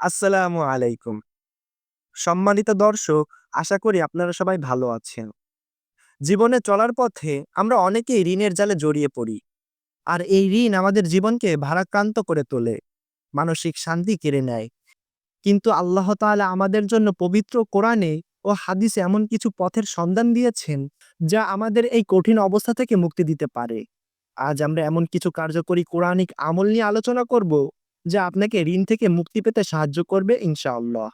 আসসালামু আলাইকুম। সম্মানিত দর্শক, আশা করি আপনারা সবাই ভালো আছেন। জীবনে চলার পথে আমরা অনেকেই ঋণের জালে জড়িয়ে পড়ি। আর এই ঋণ আমাদের জীবনকে ভারাক্রান্ত করে তোলে, মানসিক শান্তি কেড়ে নেয়। কিন্তু আল্লাহ তাআলা আমাদের জন্য পবিত্র কোরআনে ও হাদিসে এমন কিছু পথের সন্ধান দিয়েছেন, যা আমাদের এই কঠিন অবস্থা থেকে মুক্তি দিতে পারে। আজ আমরা এমন কিছু কার্যকরী কোরআনিক আমল নিয়ে আলোচনা করব, যা আপনাকে ঋণ থেকে মুক্তি পেতে সাহায্য করবে ইনশাআল্লাহ।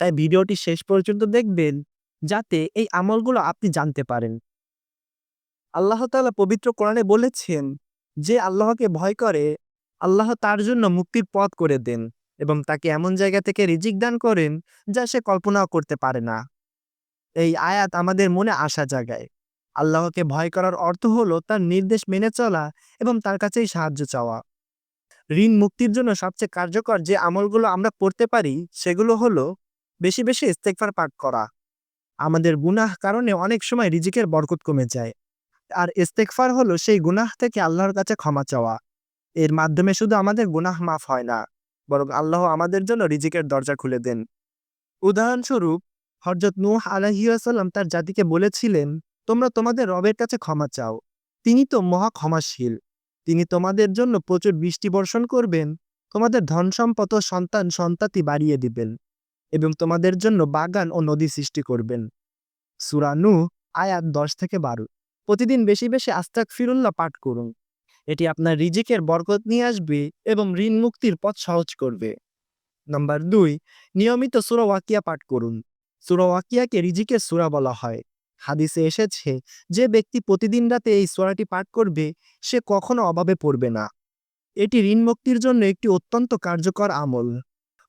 তাই ভিডিওটি শেষ পর্যন্ত দেখবেন, যাতে এই আমলগুলো আপনি জানতে পারেন। আল্লাহ তালা পবিত্র কোরআনে বলেছেন, যে আল্লাহকে ভয় করে, আল্লাহ তার জন্য মুক্তির পথ করে দেন এবং তাকে এমন জায়গা থেকে রিজিক দান করেন, যা সে কল্পনাও করতে পারে না। এই আয়াত আমাদের মনে আসা জাগায়। আল্লাহকে ভয় করার অর্থ হলো তার নির্দেশ মেনে চলা এবং তার কাছেই সাহায্য চাওয়া। ঋণ মুক্তির জন্য সবচেয়ে কার্যকর যে আমলগুলো আমরা করতে পারি, সেগুলো হলো বেশি, বেশি ইস্তেকফার পাঠ করা। আমাদের গুনাহ কারণে অনেক সময় রিজিকের বরকত কমে যায়। আর ইস্তেগফার হলো সেই গুনাহ থেকে আল্লাহর কাছে ক্ষমা চাওয়া। এর মাধ্যমে শুধু আমাদের গুনাহ মাফ হয় না, বরং আল্লাহ আমাদের জন্য রিজিকের দরজা খুলে দেন। উদাহরণস্বরূপ, হযরত নূহ আলাইহিসসালাম তার জাতিকে বলেছিলেন, তোমরা তোমাদের রবের কাছে ক্ষমা চাও। তিনি তো মহা ক্ষমাশীল। তিনি তোমাদের জন্য প্রচুর বৃষ্টি বর্ষণ করবেন, তোমাদের ধন-সম্পদ ও সন্তান-সন্ততি বাড়িয়ে দিবেন এবং তোমাদের জন্য বাগান ও নদী সৃষ্টি করবেন। সূরা নূহ আয়াত ১০ থেকে ১২ প্রতিদিন বেশি, বেশি আস্তাগফিরুল্লাহ পাঠ করুন। এটি আপনার রিজিকের বরকত নিয়ে আসবে এবং ঋণ মুক্তির পথ সহজ করবে। নম্বর দুই নিয়মিত সূরা ওয়াকিয়া পাঠ করুন। সূরা ওয়াকিয়াকে রিজিকের সুরা বলা হয়। হাদিসে এসেছে, যে ব্যক্তি প্রতিদিন রাতে এই সূরাটি পাঠ করবে, সে কখনো অভাবে পড়বে না। এটি ঋণ মুক্তির জন্য একটি অত্যন্ত কার্যকর আমল।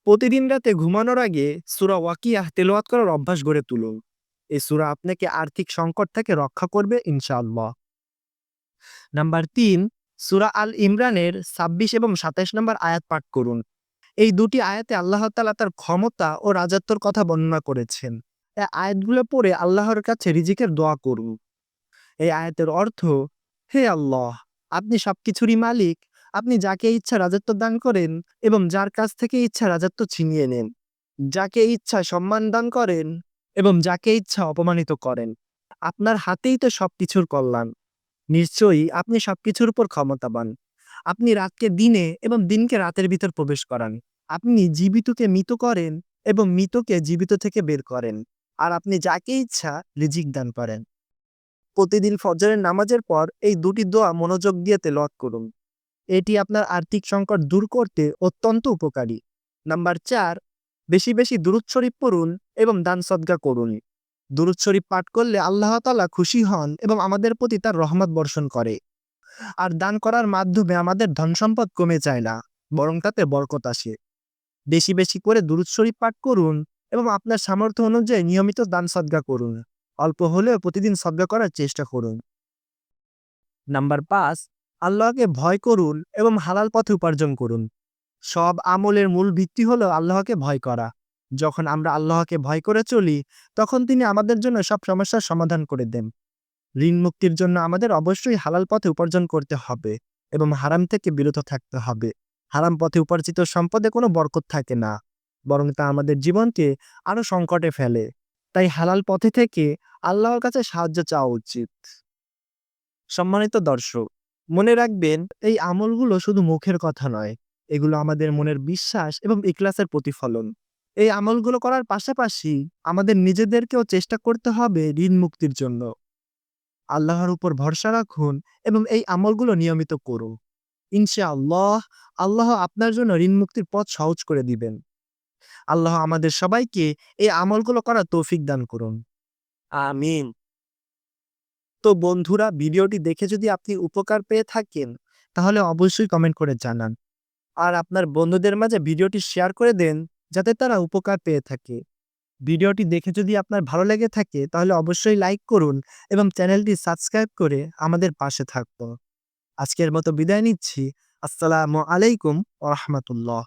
প্রতিদিন রাতে ঘুমানোর আগে সুরা ওয়াকিয়াহ তেলাওয়াত করার অভ্যাস গড়ে তুলুন। এই সুরা আপনাকে আর্থিক সংকট থেকে রক্ষা করবে ইনশাআল্লাহ। নাম্বার তিন সুরা আল ইমরানের ২৬ এবং ২৭ নম্বর আয়াত পাঠ করুন। এই দুটি আয়াতে আল্লাহ তাআলা তার ক্ষমতা ও রাজত্বর কথা বর্ণনা করেছেন। এই আয়াতগুলো পড়ে আল্লাহর কাছে রিজিকের দোয়া করুন। এই আয়াতের অর্থ, হে আল্লাহ, আপনি সবকিছুরই মালিক। আপনি যাকে ইচ্ছা রাজত্ব দান করেন এবং যার কাছ থেকে ইচ্ছা রাজত্ব ছিনিয়ে নেন। যাকে ইচ্ছা সম্মান দান করেন এবং যাকে ইচ্ছা অপমানিত করেন। আপনার হাতেই তো সবকিছুর কল্যাণ। নিশ্চয়ই আপনি সবকিছুর উপর ক্ষমতাবান। আপনি রাতকে দিনে এবং দিনকে রাতের ভিতর প্রবেশ করান। আপনি জীবিতকে মৃত করেন এবং মৃতকে জীবিত থেকে বের করেন। আর আপনি যাকে ইচ্ছা রিজিক দান করেন। প্রতিদিন ফজরের নামাজের পর এই দুটি দোয়া মনোযোগ দিয়ে তেলাওয়াত করুন। এটি আপনার আর্থিক সংকট দূর করতে অত্যন্ত উপকারী। নাম্বার চার বেশি, বেশি দুরূদ শরীফ পড়ুন এবং দান সদ্গা করুন। দুরূদ শরীফ পাঠ করলে আল্লাহ তালা খুশি হন এবং আমাদের প্রতি তার রহমত বর্ষণ করে। আর দান করার মাধ্যমে আমাদের ধন সম্পদ কমে যায় না, বরং তাতে বরকত আসে। বেশি, বেশি করে দুরূদ শরীফ পাঠ করুন এবং আপনার সামর্থ্য অনুযায়ী নিয়মিত দান সদকা করুন। অল্প হলেও প্রতিদিন সদকা করার চেষ্টা করুন। নাম্বার পাঁচ আল্লাহকে ভয় করুন এবং হালাল পথে উপার্জন করুন। সব আমলের মূল ভিত্তি হলো আল্লাহকে ভয় করা। যখন আমরা আল্লাহকে ভয় করে চলি, তখন তিনি আমাদের জন্য সব সমস্যার সমাধান করে দেন। ঋণ মুক্তির জন্য আমাদের অবশ্যই হালাল পথে উপার্জন করতে হবে এবং হারাম থেকে বিরত থাকতে হবে। হারাম পথে উপার্জিত সম্পদে কোনো বরকত থাকে না, বরং তা আমাদের জীবনকে আরও সংকটে ফেলে। তাই হালাল পথে থেকে আল্লাহর কাছে সাহায্য চাওয়া উচিত। সম্মানিত দর্শক, মনে রাখবেন এই আমলগুলো শুধু মুখের কথা নয়, এগুলো আমাদের মনের বিশ্বাস এবং ইখলাসের প্রতিফলন। এই আমলগুলো করার পাশাপাশি আমাদের নিজেদেরকেও চেষ্টা করতে হবে ঋণ মুক্তির জন্য। আল্লাহর উপর ভরসা রাখুন এবং এই আমলগুলো নিয়মিত করুন। ইনশাআল্লাহ আল্লাহ আপনার জন্য ঋণ মুক্তির পথ সহজ করে দিবেন। আল্লাহ আমাদের সবাইকে এই আমলগুলো করার তৌফিক দান করুন। আমিন। তো বন্ধুরা ভিডিওটি দেখে যদি আপনি উপকার পেয়ে থাকেন, তাহলে অবশ্যই কমেন্ট করে জানান। আর আপনার বন্ধুদের মাঝে ভিডিওটি শেয়ার করে দেন, যাতে তারা উপকার পেয়ে থাকে। ভিডিওটি দেখে যদি আপনার ভালো লেগে থাকে, তাহলে অবশ্যই লাইক করুন এবং চ্যানেলটি সাবস্ক্রাইব করে আমাদের পাশে থাকুন। আজকের মতো বিদায় নিচ্ছি। আসসালামু আলাইকুম রাহমাতুল্লাহ।